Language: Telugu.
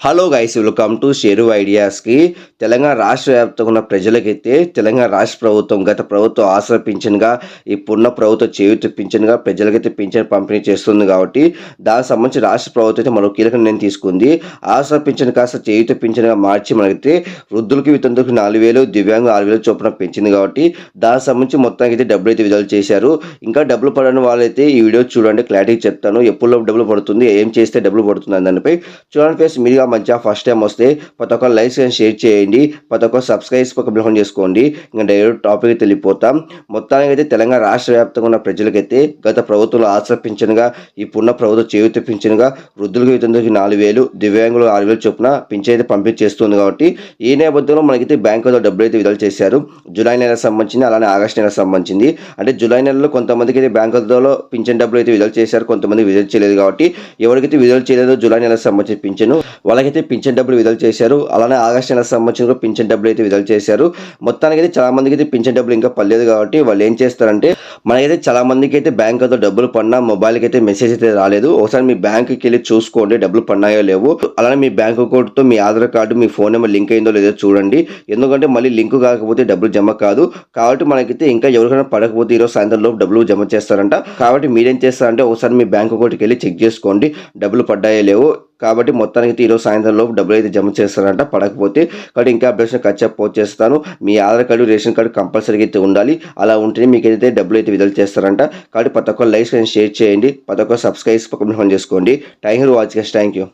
Hello guys welcome to share ఐడియాస్కి Telangana రాష్ట్ర వ్యాప్తంగా ఉన్న ప్రజలకైతే తెలంగాణ రాష్ట్ర ప్రభుత్వం గత ప్రభుత్వం ఆసరా పింఛన్గా ఇప్పుడున్న ప్రభుత్వం చేయూత పింఛన్గా ప్రజలకైతే పింఛన్ పంపిణీ చేస్తుంది కాబట్టి దానికి సంబంధించి రాష్ట్ర ప్రభుత్వం అయితే మరో కీలక నిర్ణయం తీసుకుంది. ఆసరా పింఛన్ కాస్త చేయూత పింఛన్గా మార్చి మనకైతే వృద్ధులకి వితంతులకు నాలుగు వేలు దివ్యాంగ ఆరు వేలు చొప్పున పెంచింది కాబట్టి దానికి సంబంధించి మొత్తానికి అయితే డబ్బులు అయితే విడుదల చేశారు. ఇంకా డబ్బులు పడని వాళ్ళైతే ఈ వీడియో చూడండి క్లారిటీ చెప్తాను. ఎప్పుడు డబ్బులు పడుతుంది ఏం చేస్తే డబ్బులు పడుతుంది అని దానిపై చూడండి ఫేస్ మీరుగా మంచిగా ఫస్ట్ టైం వస్తే ప్రతి ఒక్క లైక్స్ కానీ షేర్ చేయండి ప్రతి ఒక్క సబ్స్క్రైబ్ ఒక బిల్హం చేసుకోండి. ఇంకా డైరెక్ట్ టాపిక్ తెలిపోతాం మొత్తానికి అయితే తెలంగాణ రాష్ట్ర వ్యాప్తంగా ఉన్న ప్రజలకైతే గత ప్రభుత్వంలో ఆశ్ర పింఛన్గా ఇప్పుడున్న ప్రభుత్వం చేయూత పింఛన్గా వృద్ధులకు ఇతరులకి నాలుగు వేలు దివ్యాంగులు ఆరు వేలు చొప్పున పింఛన్ అయితే పంపిణీ చేస్తుంది కాబట్టి ఈ నేపథ్యంలో మనకైతే బ్యాంకులో డబ్బులు అయితే విడుదల చేశారు. జూలై నెలకు సంబంధించింది అలానే ఆగస్టు నెలకు సంబంధించింది. అంటే జూలై నెలలో కొంతమందికి అయితే బ్యాంకులలో పింఛన్ డబ్బులు అయితే విడుదల చేశారు కొంతమంది విడుదల చేయలేదు కాబట్టి ఎవరికైతే విడుదల చేయలేదో జూలై నెలకు సంబంధించిన పింఛను వాళ్ళకైతే పింఛన్ డబ్బులు విడుదల చేశారు. అలానే ఆగస్టు నెలకు సంబంధించిన కూడా పింఛన్ డబ్బులు అయితే విడుదల చేశారు. మొత్తానికి అయితే చాలా మందికి అయితే పింఛన్ డబ్బులు ఇంకా పడలేదు కాబట్టి వాళ్ళు ఏం చేస్తారంటే మనకైతే చాలా మందికి అయితే బ్యాంకుతో డబ్బులు పడినా మొబైల్కి అయితే మెసేజ్ అయితే రాలేదు. ఒకసారి మీ బ్యాంకుకి వెళ్ళి చూసుకోండి డబ్బులు పడినాయో లేవు. అలానే మీ బ్యాంక్ అకౌంట్తో మీ ఆధార్ కార్డు మీ ఫోన్ నెంబర్ లింక్ అయిందో లేదో చూడండి. ఎందుకంటే మళ్ళీ లింక్ కాకపోతే డబ్బులు జమ కాదు. కాబట్టి మనకైతే ఇంకా ఎవరికైనా పడకపోతే ఈరోజు సాయంత్రం లోపు డబ్బులు జమ చేస్తారంట. కాబట్టి మీరేం చేస్తారంటే ఒకసారి మీ బ్యాంక్ అకౌంట్కి వెళ్ళి చెక్ చేసుకోండి డబ్బులు పడ్డాయో లేవు. కాబట్టి మొత్తానికి అయితే ఈరోజు సాయంత్రం లోపు డబ్బులు అయితే జమ చేస్తారంట పడకపోతే కాబట్టి ఇంకా అప్డేషన్ ఖర్చు పోస్ట్ చేస్తాను. మీ ఆధార్ కార్డు రేషన్ కార్డు కంపల్సరీగా అయితే ఉండాలి. అలా ఉంటేనే మీకు అయితే డబ్బులు అయితే విడుదల చేస్తారంట. కాబట్టి ప్రతి ఒక్క లైక్స్ షేర్ చేయండి. ప్రతి ఒక్క సబ్స్క్రైబ్ పక్కన చేసుకోండి. Thank you watch thank you.